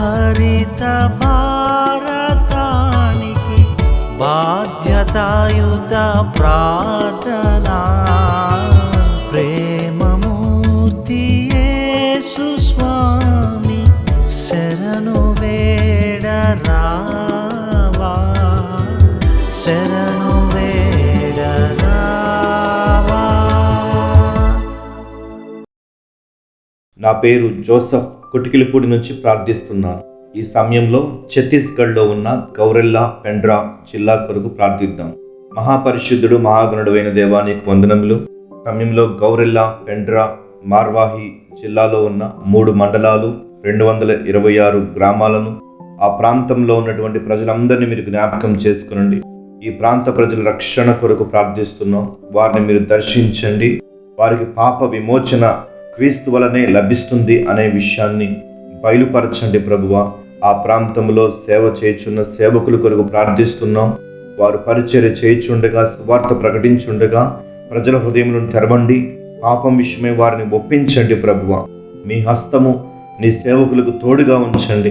హరిత భారతానికి బాధ్యతాయుత ప్రార్థనా. ప్రేమమూర్తి స్వామి శరణు వేడరా నా పేరు జోసఫ్. కుటికిలిపూడి నుంచి ప్రార్థిస్తున్నాను ఈ సమయంలో ఛత్తీస్గఢ్లో ఉన్న గౌరెల్లా పెండ్రా జిల్లా కొరకు ప్రార్థిద్దాం. మహాపరిశుద్ధుడు మహాగణుడు అయిన దేవానికి వందనములు. సమయంలో గౌరెల్లా పెండ్రా మార్వాహి జిల్లాలో ఉన్న మూడు మండలాలు రెండు వందల ఇరవై ఆరు గ్రామాలను ఆ ప్రాంతంలో ఉన్నటువంటి ప్రజలందరినీ మీరు జ్ఞాపకం చేసుకునండి. ఈ ప్రాంత ప్రజల రక్షణ కొరకు ప్రార్థిస్తున్నాం. వారిని మీరు దర్శించండి. వారికి పాప విమోచన క్రీస్తు వలనే లభిస్తుంది అనే విషయాన్ని బయలుపరచండి ప్రభువ. ఆ ప్రాంతంలో సేవ చేయుచున్న సేవకుల కొరకు ప్రార్థిస్తున్నాం. వారు పరిచర్య చేయుచుండగా సువార్త ప్రకటించుండగా ప్రజల హృదయములను తెరవండి. పాపం విషయమే వారిని ఒప్పించండి ప్రభువ. మీ హస్తము నీ సేవకులకు తోడుగా ఉంచండి.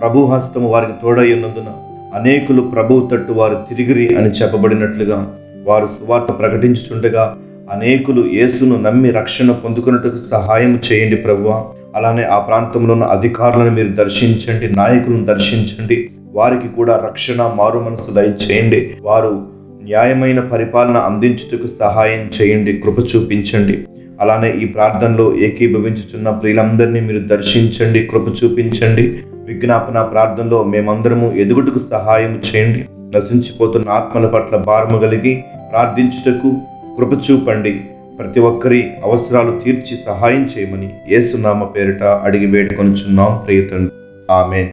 ప్రభు హస్తము వారికి తోడయ్యున్నందున అనేకులు ప్రభువు తట్టు వారు తిరిగిరి అని చెప్పబడినట్లుగా వారు సువార్త ప్రకటించుచుండగా అనేకులు యేసును నమ్మి రక్షణ పొందుకున్నట్టుకు సహాయం చేయండి ప్రభువ. అలానే ఆ ప్రాంతంలో ఉన్న అధికారులను మీరు దర్శించండి నాయకులను దర్శించండి. వారికి కూడా రక్షణ మారు మనసు దయచేయండి. వారు న్యాయమైన పరిపాలన అందించుటకు సహాయం చేయండి కృప చూపించండి. అలానే ఈ ప్రార్థనలో ఏకీభవించుతున్న ప్రియులందరినీ మీరు దర్శించండి కృప చూపించండి. విజ్ఞాపన ప్రార్థనలో మేమందరము ఎదుగుటకు సహాయం చేయండి. నశించిపోతున్న ఆత్మల పట్ల భారము కలిగి ప్రార్థించుటకు కృప చూపండి. ప్రతి ఒక్కరి అవసరాలు తీర్చి సహాయం చేయమని ఏసునామ పేరిట అడిగి వేడుకొనుచున్నాం ప్రియతండ్రి ఆమెన్.